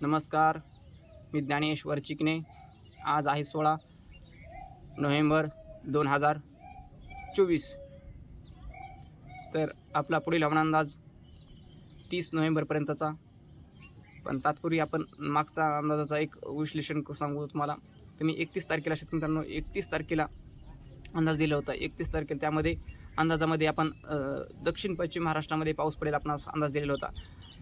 नमस्कार मी ज्ञानेश्वर चिकणे आज आहे सोळा नोव्हेंबर दोन हजार चोवीस. तर आपला पुढील हवामान अंदाज तीस नोव्हेंबरपर्यंतचा. पण तात्पूर्वी आपण मागचा अंदाजाचा एक विश्लेषण क- सांगू तुम्हाला. तर मी एकतीस तारखेला शेतकरी मित्रांनो एकतीस तारखेला अंदाज दिला होता. एकतीस तारखेला त्यामध्ये अंदाजामध्ये आपण दक्षिण पश्चिम महाराष्ट्रामध्ये पाऊस पडेल आपण अंदाज दिलेला होता.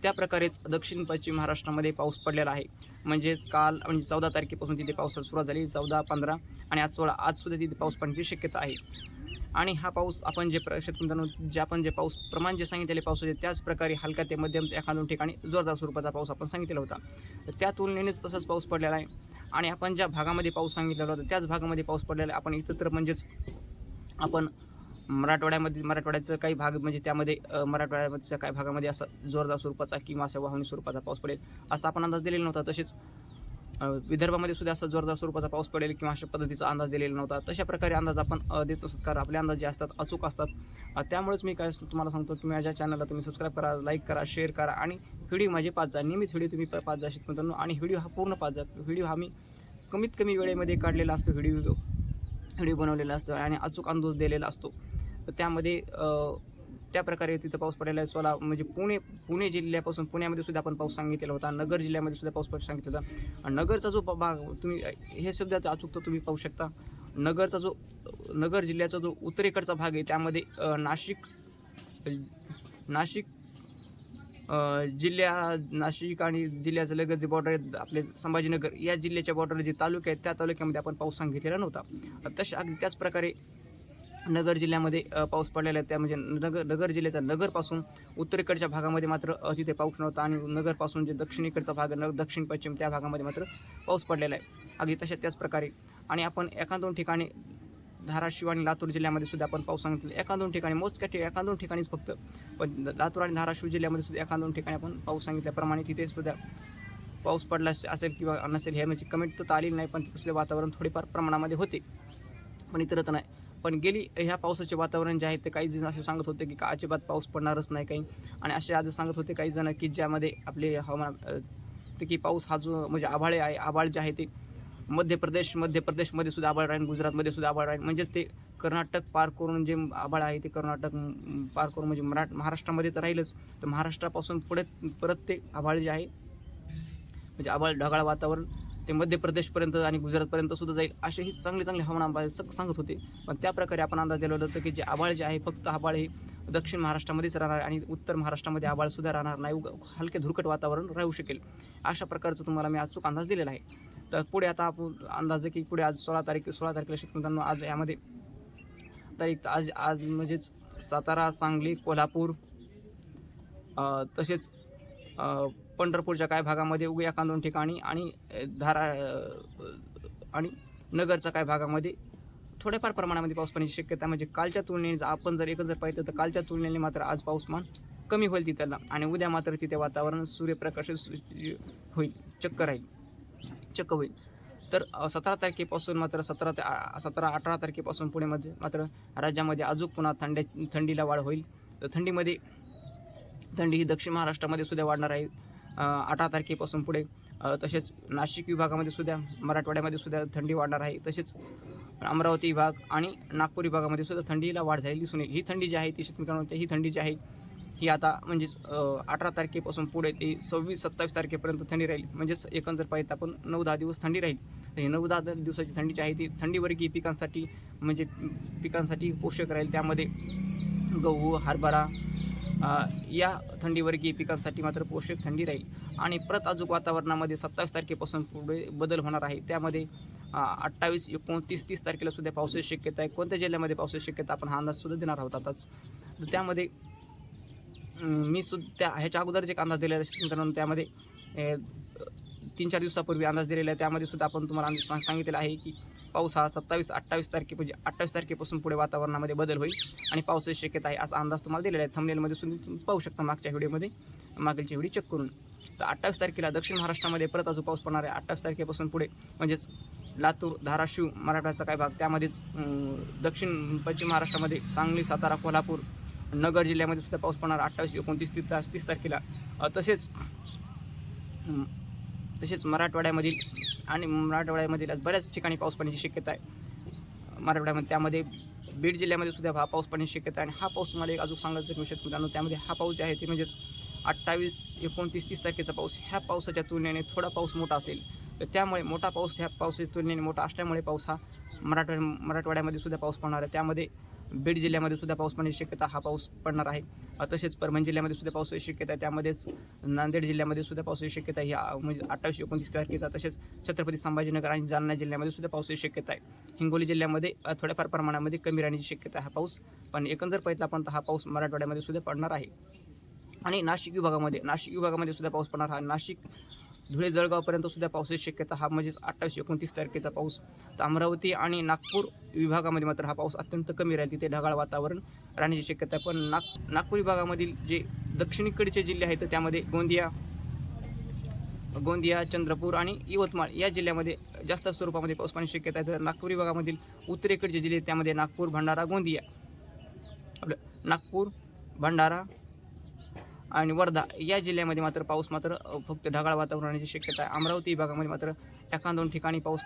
त्या प्रकारेच दक्षिण पश्चिम महाराष्ट्रामध्ये पाऊस पडलेला आहे. म्हणजेच काल म्हणजे चौदा तारखेपासून तिथे पावसाला सुरुवात झाली चौदा पंधरा आणि आज सोळा. आजसुद्धा तिथे पाऊस पडण्याची शक्यता आहे. आणि हा पाऊस आपण जे प्र शेतकरी जे आपण जे पाऊस प्रमाण जे सांगितलेले पावसाचे त्याच प्रकारे हलका ते मध्यम ते एखाद्या ठिकाणी जोरदार स्वरूपाचा पाऊस आपण सांगितलेला होता. तर त्या तुलनेनेच तसाच पाऊस पडलेला आहे. आणि आपण ज्या भागामध्ये पाऊस सांगितलेला होता त्याच भागामध्ये पाऊस पडलेला आहे. आपण इथं तर म्हणजेच आपण मराठवाड्यामध्ये मराठवाड्याचं काही भाग म्हणजे त्यामध्ये मराठवाड्याच्या काही भागामध्ये असा जोरदार स्वरूपाचा किंवा असा वाहनी स्वरूपाचा पाऊस पडेल असा आपण अंदाज दिलेला नव्हता. तसेच विदर्भामध्ये सुद्धा असा जोरदार स्वरूपाचा पाऊस पडेल किंवा अशा पद्धतीचा अंदाज दिलेला नव्हता. तशा प्रकारे अंदाज आपण देत असतो कारण आपले अंदाज जे असतात अचूक असतात. त्यामुळेच मी काय तुम्हाला सांगतो की माझ्या चॅनलला तुम्ही सबस्क्राईब करा लाईक करा शेअर करा आणि व्हिडिओ माझे पाच जा. नियमित व्हिडिओ तुम्ही पाच जा शेत मित्रांनो. आणि व्हिडिओ हा पूर्ण पाच जा. व्हिडिओ हा मी कमीत कमी वेळेमध्ये काढलेला असतो. व्हिडिओ व्हिडिओ बनवलेला असतो आणि अचूक अंदाज दिलेला असतो. त्यामध्ये त्या प्रकारे तिथं पाऊस पडलेला आहे. सोला म्हणजे पुणे पुणे जिल्ह्यापासून पुण्यामध्ये सुद्धा आपण पाऊस सांगितलेला होता. नगर जिल्ह्यामध्ये सुद्धा पाऊस सांगितलेला होता. आणि नगरचा जो भाग तुम्ही हे शब्दात अचूक तर तुम्ही पाहू शकता. नगरचा जो नगर जिल्ह्याचा जो उत्तरेकडचा भाग आहे त्यामध्ये नाशिक नाशिक जिल्ह्या नाशिक आणि जिल्ह्याचं लगत जे बॉर्डर आहेत. आपले संभाजीनगर या जिल्ह्याच्या बॉर्डर जे तालुके आहेत त्या तालुक्यामध्ये आपण पाऊस सांगितलेला नव्हता. तशा अगदी त्याच प्रकारे नगर जिल्ह्यामध्ये पाऊस पडलेला आहे. त्या म्हणजे नगर नगर जिल्ह्याचा नगरपासून उत्तरेकडच्या भागामध्ये मात्र तिथे पाऊस नव्हता आणि नगरपासून जे दक्षिणेकडचा भाग न दक्षिण पश्चिम त्या भागामध्ये मात्र पाऊस पडलेला आहे. अगदी तशा त्याच प्रकारे. आणि आपण एका दोन ठिकाणी धाराशिव आणि लातूर जिल्ह्यामध्ये सुद्धा आपण पाऊस सांगितलं. एका दोन ठिकाणी मोजक्या ठिकाणी एका दोन ठिकाणीच फक्त. पण लातूर आणि धाराशिव जिल्ह्यामध्ये सुद्धा एका दोन ठिकाणी आपण पाऊस सांगितल्याप्रमाणे तिथे सुद्धा पाऊस पडला असेल किंवा नसेल हे म्हणजे कमेंट तर आलेली नाही पण तिथले वातावरण थोडेफार प्रमाणामध्ये होते. पण इतरत नाही. पण गेली ह्या पावसाचे वातावरण जे आहे ते काही जण असे सांगत होते की का अजिबात पाऊस पडणारच नाही काही. आणि असे आज सांगत होते काही जण की ज्यामध्ये आपले हवामान ते की पाऊस हा जो म्हणजे आभाळे आहे आभाळ जे आहे ते मध्य प्रदेश मध्य प्रदेशमध्ये सुद्धा आभाळ राहील गुजरातमध्ये सुद्धा आभाळ राहील म्हणजेच ते कर्नाटक पार करून जे आभाळ आहे ते कर्नाटक पार करून म्हणजे मराठ महाराष्ट्रामध्ये तर राहीलच. तर महाराष्ट्रापासून पुढे परत ते आभाळ जे आहे म्हणजे आभाळ ढगाळ वातावरण ते मध्य प्रदेशपर्यंत आणि गुजरातपर्यंत सुद्धा जाईल असेही चांगले चांगले हवामान अंदाज सग सांगत होते. पण त्या प्रकारे आपण अंदाज दिला होता की जे आभाळ जे आहे फक्त आभाळ हे दक्षिण महाराष्ट्रामध्येच राहणार आणि उत्तर महाराष्ट्रामध्ये आबाळ सुद्धा राहणार नाही. हलके धुरकट वातावरण राहू शकेल. अशा प्रकारचं तुम्हाला मी अचूक अंदाज दिलेला आहे. तर पुढे आता आपण अंदाज आहे की पुढे आज सोळा तारीख सोळा तारखेला शेतकऱ्यांना आज यामध्ये तारीख आज आज म्हणजेच सातारा सांगली कोल्हापूर तसेच पंढरपूरच्या काही भागामध्ये उगे कांदोन ठिकाणी आणि धारा आणि नगरच्या काही भागामध्ये थोड्याफार प्रमाणामध्ये पाऊस पडण्याची शक्यता म्हणजे कालच्या तुलनेने जर आपण जर एकच जर पाहिलं तर कालच्या तुलनेने मात्र आज पाऊसमान कमी होईल तिथला आणि उद्या मात्र तिथे वातावरण सूर्यप्रकाश होईल चक्क राहील चक्क होईल. तर सतरा तारखेपासून मात्र सतरा ते सतरा अठरा तारखेपासून पुण्यामध्ये मात्र राज्यामध्ये अजून पुन्हा थंड्या थंडीला वाढ होईल. तर थंडीमध्ये थंडी ही दक्षिण महाराष्ट्रामध्ये सुद्धा वाढणार आहे. अठरा तारखेपासून पुढे. तसेच नाशिक विभागामध्ये सुद्धा मराठवाड्यामध्ये सुद्धा थंडी वाढणार आहे. तसेच अमरावती विभाग आणि नागपूर विभागामध्ये सुद्धा थंडीला वाढ झालेली दिसून येईल. ही थंडी जी आहे ती शेतकऱ्यांना ही थंडी जी आहे ही आता म्हणजेच अठरा तारखेपासून पुढे ते सव्वीस सत्तावीस तारखेपर्यंत थंडी राहील. म्हणजेच एकंदर पाहिजे आपण नऊ दहा दिवस थंडी राहील. तर ही नऊ दहा दिवसाची थंडी जी आहे ती थंडीवर्गीय पिकांसाठी म्हणजे पिकांसाठी पोषक राहील. त्यामध्ये गहू हरभरा या थंडीवर्गीय पिकांसाठी मात्र पोषक थंडी राहील. आणि परत अजून वातावरणामध्ये सत्तावीस तारखेपासून पुढे बदल होणार आहे. त्यामध्ये अठ्ठावीस एकोणतीस तीस तारखेला सुद्धा पावसाची शक्यता आहे. कोणत्या जिल्ह्यामध्ये पावसाची शक्यता आपण हा अंदाज सुद्धा देणार आहोत आताच. तर त्यामध्ये मी सुद्धा त्या ह्याच्या अगोदर जे एक अंदाज दिलेला आहे मित्रांनो. त्यामध्ये तीन चार दिवसापूर्वी अंदाज दिलेला आहे. त्यामध्ये सुद्धा आपण तुम्हाला अंदाज सांग- सांगितलेला आहे की पाऊस हा सत्तावीस अठ्ठावीस तारखे म्हणजे अठ्ठावीस तारखेपासून पुढे वातावरणामध्ये बदल होईल आणि पावसाची शक्यता आहे असा अंदाज तुम्हाला दिलेला आहे. थंबनेलमध्ये सुद्धा तुम्ही पाहू शकता मागच्या व्हिडिओमध्ये. मागीलची व्हिडिओ चेक करून. तर अठ्ठावीस तारखेला दक्षिण महाराष्ट्रामध्ये परत अजून पाऊस पडणार आहे. अठ्ठावीस तारखेपासून पुढे म्हणजेच लातूर धाराशिव मराठवाड्याचा काही भाग त्यामध्येच दक्षिण पश्चिम महाराष्ट्रामध्ये सांगली सातारा कोल्हापूर नगर जिल्ह्यामध्ये सुद्धा पाऊस पडणार. अठ्ठावीस एकोणतीस तीस तास तीस तारखेला. तसेच तसेच मराठवाड्यामधील आणि मराठवाड्यामधील बऱ्याच ठिकाणी पाऊस पडण्याची शक्यता आहे. मराठवाड्यामध्ये त्यामध्ये बीड जिल्ह्यामध्ये सुद्धा हा पाऊस पडण्याची शक्यता आहे आणि हा पाऊस तुम्हाला एक अजून सांगायचं विषय मित्रांनो त्यामध्ये हा पाऊस जे आहे ते म्हणजेच अठ्ठावीस एकोणतीस तीस तारखेचा पाऊस. ह्या पावसाच्या तुलनेने थोडा पाऊस मोठा असेल. तर त्यामुळे मोठा पाऊस ह्या पावसाच्या तुलनेने मोठा असल्यामुळे पाऊस हा मराठवाड्या मराठवाड्यामध्ये सुद्धा पाऊस पडणार आहे. त्यामध्ये बीड जिल्ह्यामध्ये सुद्धा पाऊस पडण्याची शक्यता हा पाऊस पडणार आहे. तसेच परभणी जिल्ह्यामध्ये सुद्धा पावसाची शक्यता आहे. त्यामध्येच नांदेड जिल्ह्यामध्ये सुद्धा पावसाची शक्यता ही म्हणजे अठ्ठावीस एकोणतीस तारखेचा तसेच छत्रपती संभाजीनगर आणि जालना जिल्ह्यामध्ये सुद्धा पावसाची शक्यता आहे. हिंगोली जिल्ह्यामध्ये थोड्याफार प्रमाणामध्ये कमी राहण्याची शक्यता आहे हा पाऊस. पण एकंदर पहिला पण हा पाऊस मराठवाड्यामध्ये सुद्धा पडणार आहे. आणि नाशिक विभागामध्ये नाशिक विभागामध्ये सुद्धा पाऊस पडणार हा. नाशिक धुळे जळगावपर्यंत सुद्धा पावसाची शक्यता हा म्हणजेच अठ्ठावीस एकोणतीस तारखेचा पाऊस. तर अमरावती आणि नागपूर विभागामध्ये मात्र हा पाऊस अत्यंत कमी राहील. तिथे ढगाळ वातावरण राहण्याची शक्यता आहे. पण नाग नागपूर विभागामधील जे दक्षिणेकडचे जिल्हे आहेत तर त्यामध्ये गोंदिया गोंदिया चंद्रपूर आणि यवतमाळ या जिल्ह्यामध्ये जास्त स्वरूपामध्ये पाऊस पाण्याची शक्यता आहे. तर नागपूर विभागामधील उत्तरेकडचे जिल्हे त्यामध्ये नागपूर भंडारा गोंदिया. आपलं नागपूर भंडारा आणि वर्धा या जिल्ह्यामध्ये मात्र पाऊस मात्र फक्त ढगाळ वातावरण राहण्याची शक्यता आहे. अमरावती विभागामध्ये मात्र एका दोन ठिकाणी पाऊस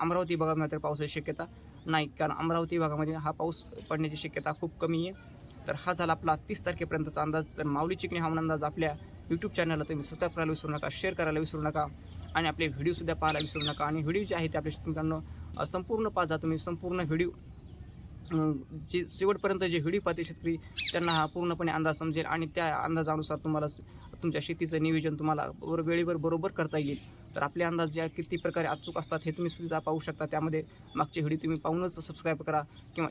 अमरावती विभागामध्ये मात्र पावसाची शक्यता नाही. कारण अमरावती विभागामध्ये हा पाऊस पडण्याची शक्यता खूप कमी आहे. तर हा झाला आपला तीस तारखेपर्यंतचा अंदाज. तर माऊली चिकणी हवामान अंदाज आपल्या यूट्यूब चॅनलला तुम्ही सबस्क्राईब करायला विसरू नका शेअर करायला विसरू नका आणि आपले व्हिडिओसुद्धा पाहायला विसरू नका. आणि व्हिडिओ जे आहे ते आपल्या शेतकऱ्यांना संपूर्ण पाहता तुम्ही संपूर्ण व्हिडिओ जे शेवटपर्यंत जे व्हिडिओ पाहते शेतकरी त्यांना हा पूर्णपणे अंदाज समजेल आणि त्या अंदाजानुसार तुम्हाला तुमच्या शेतीचं नियोजन तुम्हाला बरोबर वेळेवर बरोबर करता येईल. तर आपले अंदाज ज्या किती प्रकारे अचूक असतात हे तुम्ही सुद्धा पाहू शकता. त्यामध्ये मागचे व्हिडिओ तुम्ही पाहूनच सबस्क्राईब करा किंवा